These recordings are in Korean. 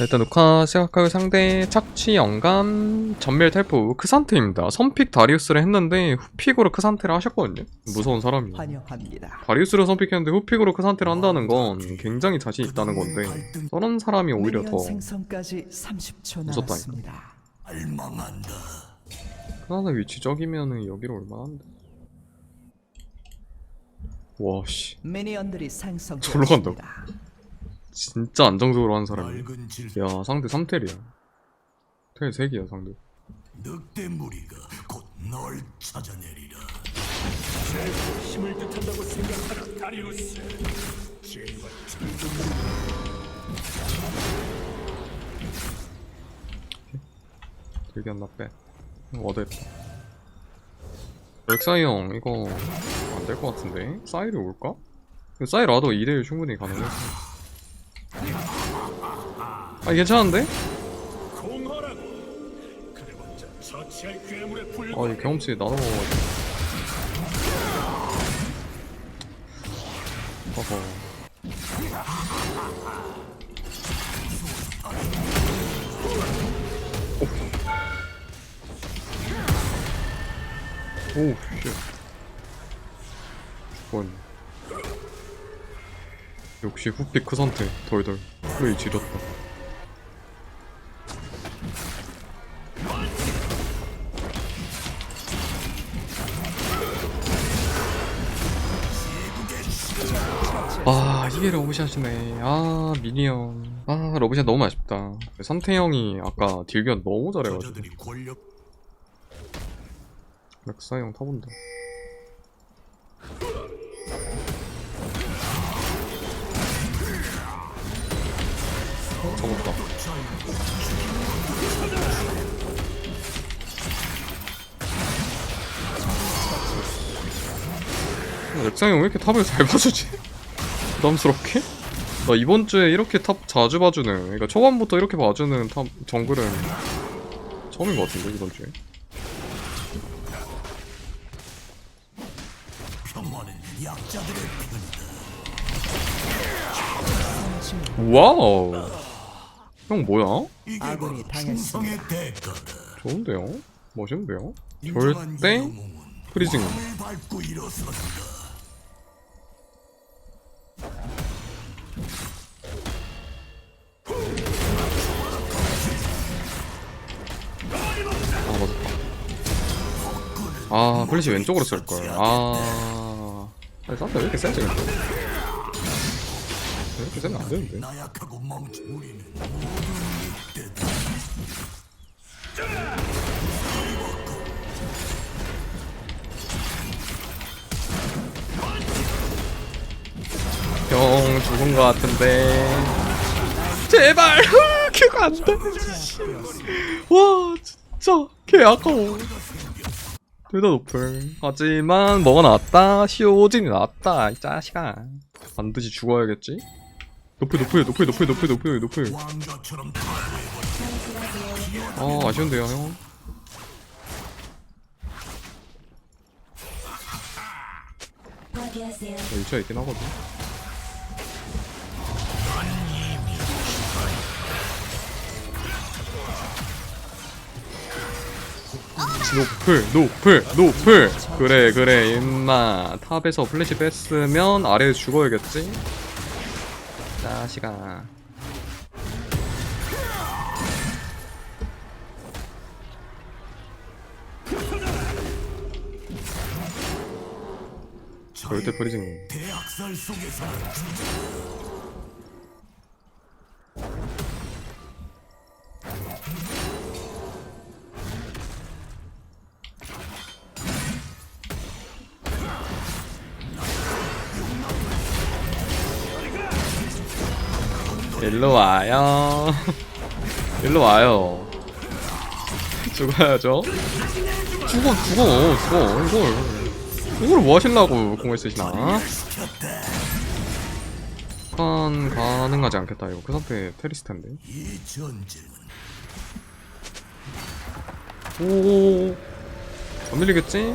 일단 녹화 시작하고 상대 착취 영감 전멸 텔포 크산테입니다. 선픽 다리우스를 했는데 후픽으로 크산테를 하셨거든요. 무서운 사람이. 환영합니다. 다리우스를 선픽했는데 후픽으로 크산테를 한다는 건 굉장히 자신 있다는 건데 저런 사람이 오히려 더 미니언 생성까지 30초 무섭다니까. 남았습니다. 크산테 위치 적이면은 여기로 올만한데. 와씨 미니언들이 생성. 절로 간다고? 진짜 안정적으로 하는 사람이야. 야 상대 3텔이야. 텔 3개야 상대. 늑대 무리가 곧널 찾아내리라. 힘을 뜻한다고 생각하는 다리우스 제발 되게 안나 빼. 어데. 렉사이 형 이거 안 될 것 같은데? 사이를 올까? 사이 라도 2대1 충분히 가능해. 아 괜찮은데? 공허라고 그래봤자 처치할 괴물에 불과 아이 경험치 나눠 먹어가지고. 어허. 오우 쉣 죽었네 역시 후피크 선택 덜덜 플레이 지렸다 아 이게 러브샷이네. 아 미니언. 아 러브샷 너무 아쉽다. 선태형이 아까 딜견 너무 잘해가지고. 저자들이 권력 렉사 형 타본다. 어, 잡았다. 렉사 형 왜 이렇게 탑을 잘 봐주지? 부담스럽게? 나 이번 주에 이렇게 탑 자주 봐주는 그러니까 초반부터 이렇게 봐주는 탑 정글은 처음인 것 같은데 이번 주에 와우 형 뭐야? 아군이 당했습니다. 좋은데요? 멋있는데요? 절대 프리징 아 플래시 왼쪽으로 쓸걸. 아. 아니 싼데 왜 이렇게 세지 근데? 왜 이렇게 세면 안 되는데? 나약하고 멈춘 우리는 형 죽은 거 같은데. 제발 걔가 안돼. 와 진짜. 걔 아까워 둘다 높을 하지만 뭐가 나왔다? 시오진이 나왔다 이 자식아. 반드시 죽어야겠지? 높을 높을 높을 높을 높을 높을 왕자처럼 아 아쉬운데요 형? 파괴하세요. 위치가 있긴 하거든 노플 노플 노플 그래 그래 임마. 탑에서 플래시 뺐으면 아래에 죽어야겠지? 자식아 절대 프리징 일로 와요. 일로 와요. 죽어야죠. 죽어 죽어 죽어. 이걸 이걸 뭐 하실라고 공을 쓰시나? 간 가능하지 않겠다. 이거 그 상태 테리스 텐데. 이 전쟁은 오안 밀리겠지?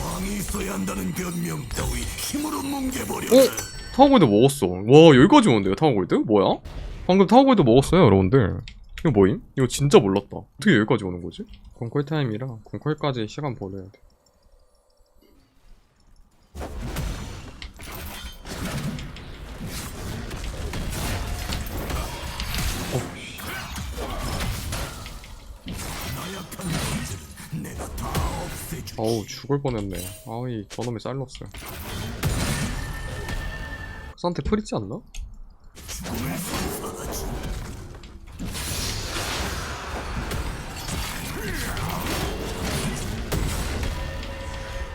왕이 있어야 한다는 변명 따위 힘으로 뭉개버려. 어? 타워골드 먹었어 와 여기까지 오는데요 타워골드? 뭐야? 방금 타워볼도 먹었어요 여러분들 이거 뭐임? 이거 진짜 몰랐다 어떻게 여기까지 오는 거지? 공콜 타임이라 공콜까지 시간 벌어야 돼. 어우 죽을 뻔했네 아이 저놈의 사일러 스 그한테 풀 있지 않나?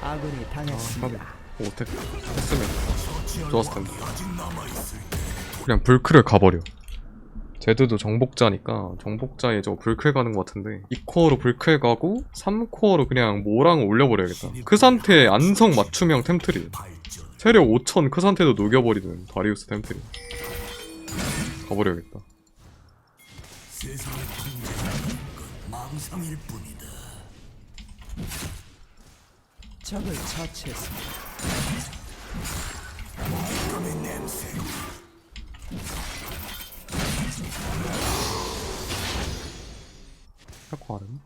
아군이 당했습니다. 오 어택 했으면 처치할 좋았을 텐데. 그냥 불크를 가버려 제드도 정복자니까 정복자에 저 불클 가는 것 같은데 2코어로 불클 가고 3코어로 그냥 모랑 올려버려야겠다 그 상태에 안성 맞춤형 템트리. 체력 5000그 상태도 녹여버리는 다리우스 템트리 가버려야겠다. 적을 처치했습니다. 해커하름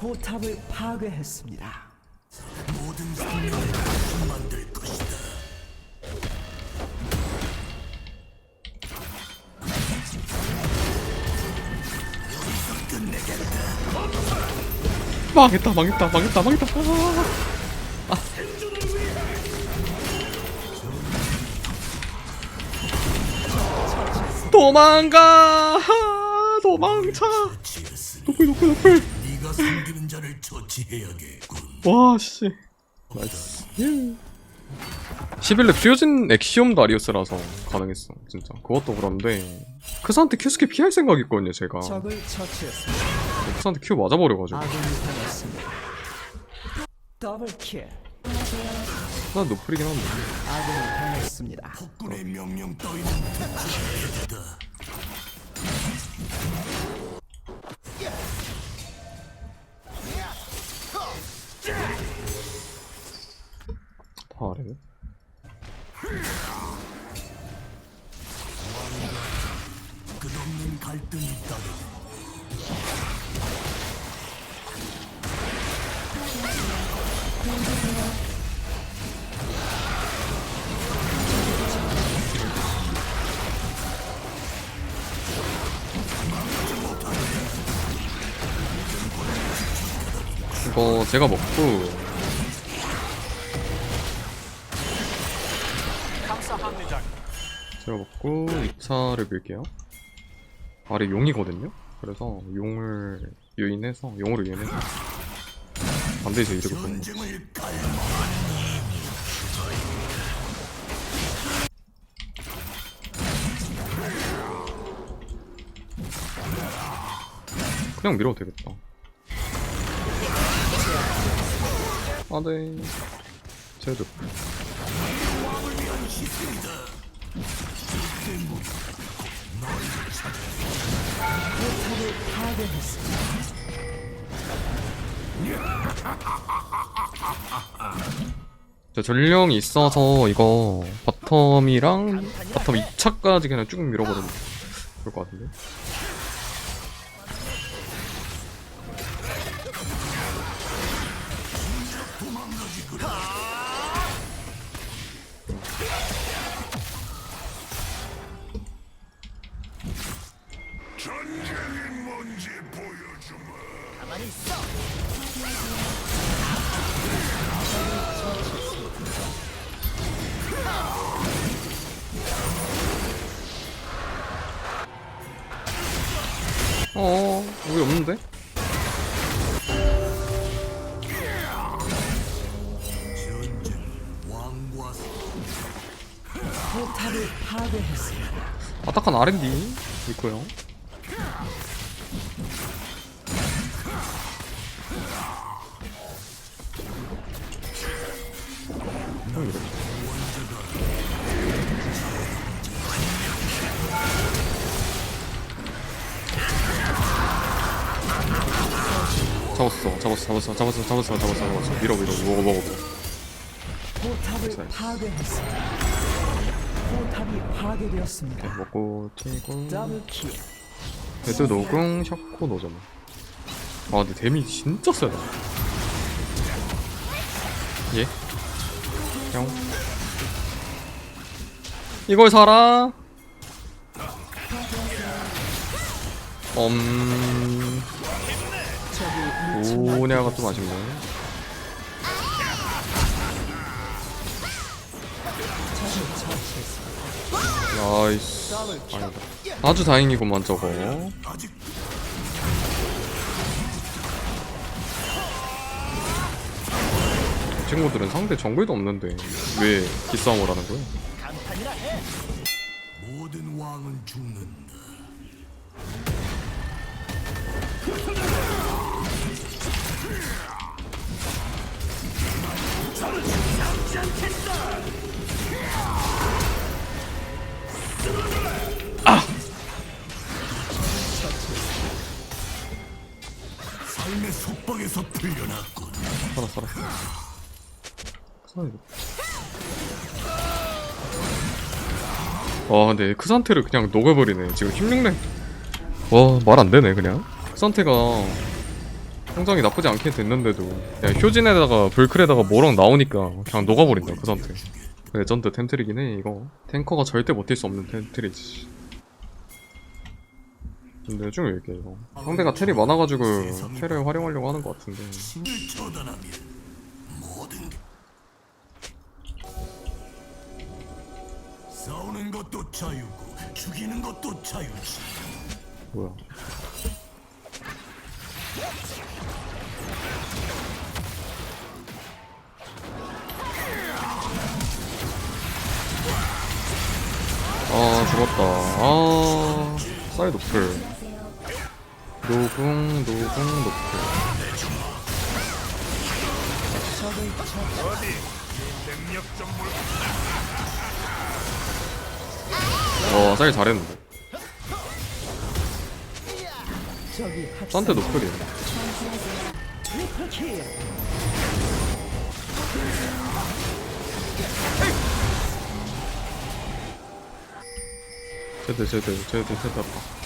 포탑을 파괴했습니다. 모든 생명을 다시 만들 것이다. 망했다 망했다 망했다 망했다 아. 아. 도망가 하, 도망쳐 처치했으니 노플 노플 노플 네가 섬기는 자를 처치해야겠군. 와씨 나이스 예. 11렙 퓨어진 엑시엄 다리우스라서 가능했어 진짜 그것도 그런데 크사한테 큐스케 피할 생각이 있거든요 제가 적을 처치했습니다. 크사한테 큐 맞아버려가지고 아군이 당했습니다. 더블 킬. 난 노플이긴 한데 아군이 당했습니다. 폭군의 명령 따위는 갈등이 따르는 이거 제가 먹고 제가 먹고 2차를 밀게요 아래 용이거든요? 그래서 용을 유인해서 용으로 유인해서 반드시 이득을 보는 거 전쟁을 깔 그냥 밀어도 되겠다. 아네. 쟤도 파괴했습니다. 저 전령이 있어서 이거 바텀이랑 바텀 2차까지 그냥 쭉 밀어버리면 좋을 것 같은데 포탑을 파괴했습니다. 아딱한 R&D 있고요 잡았어 잡았어 잡았어 잡았어 잡았어 잡았어 잡았어 밀어 밀어 먹어 먹어 포탑을 나이스. 파괴했습니다. 포탑이 파괴되었습니다. 먹고 튀고. 더블 킬. 헤드 노궁 샤코 노잖아 아 근데 데미 진짜 세다. 예? 형 이걸 사라. 음... 적이 오냐가 좀 아쉽네 나이스 아니다 아주 다행이구만 저거 친구들은 상대 정글도 없는데 왜 기싸움을 하는 거야? 모든 왕은 죽는다. 살아 와 근데 그 상태를 그냥 녹여버리네. 지금 16렙 와말 안되네 그냥. 그 상태가 성장이 나쁘지 않게 됐는데도. 그냥 효진에다가 불클에다가 뭐랑 나오니까 그냥 녹아버린다 그 상태. 레전드 템트리긴 해 이거. 탱커가 절대 버틸 수 없는 템트리지. 근데 좀 이렇게 이거. 상대가 텔이 많아가지고 텔을 활용하려고 하는 것 같은데 싸우는 것도 자유고 죽이는 것도 자유지. 뭐야? 아 죽었다. 아 사이 노플 노궁 노궁 노플 어 사이 잘했는데 적이 산테 노플이야. 제드 제드 제드 제드 아파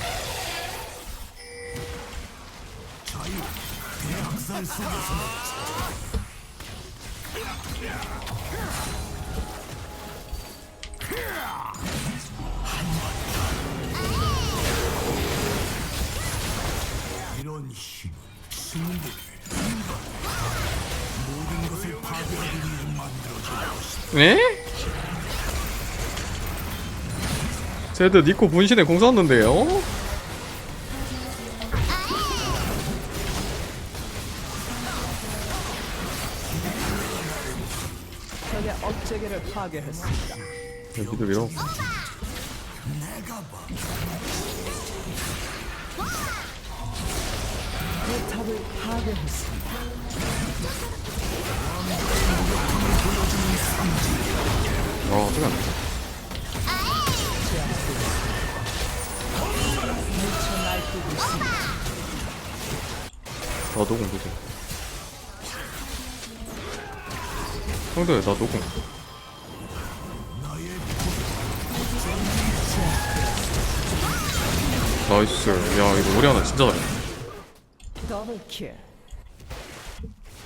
이런 힘은 신들 모든 것을 파괴하기 위해 만들어진 것이다. 네? 제드 니코 분신에 공 쐈는데요? 적의 업체계를 파괴했습니다. 여기도 밀어 포 탑을 파괴했습니다. 아 저기 안 돼. 있습니다. 나도 공부지 형들 나도 공 나이스 야 이거 우리 하나 진짜 잘해.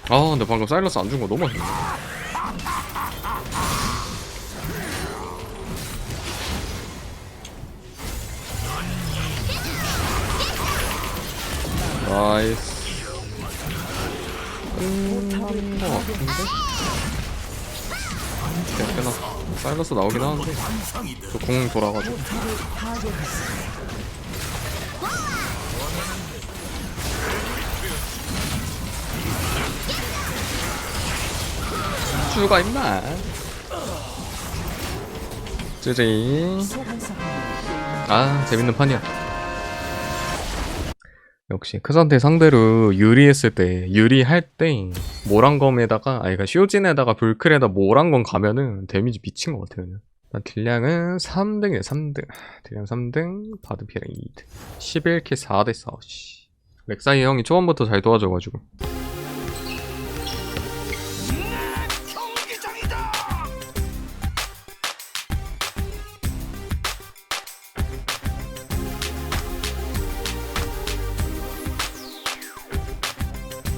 아 근데 방금 사일러스 안 준 거 너무 아쉽네. 나이스. 끝난 거 같은데? 그냥 끝났어 사일러스 나오긴 하는데. 저공 돌아가지고 죽어 임마. 소환사합니다. 아 재밌는 판이야. 역시 크산테 상대로 유리했을 때 유리할 때 모란검에다가 아니 그니까 쇼진에다가 불클에다 모란검 가면은 데미지 미친 것 같아요 그냥. 일단 딜량은 3등이네 3등. 딜량 3등 바드 피랑 2등. 11킬 4대 4 씨. 렉사이 형이 초반부터 잘 도와줘가지고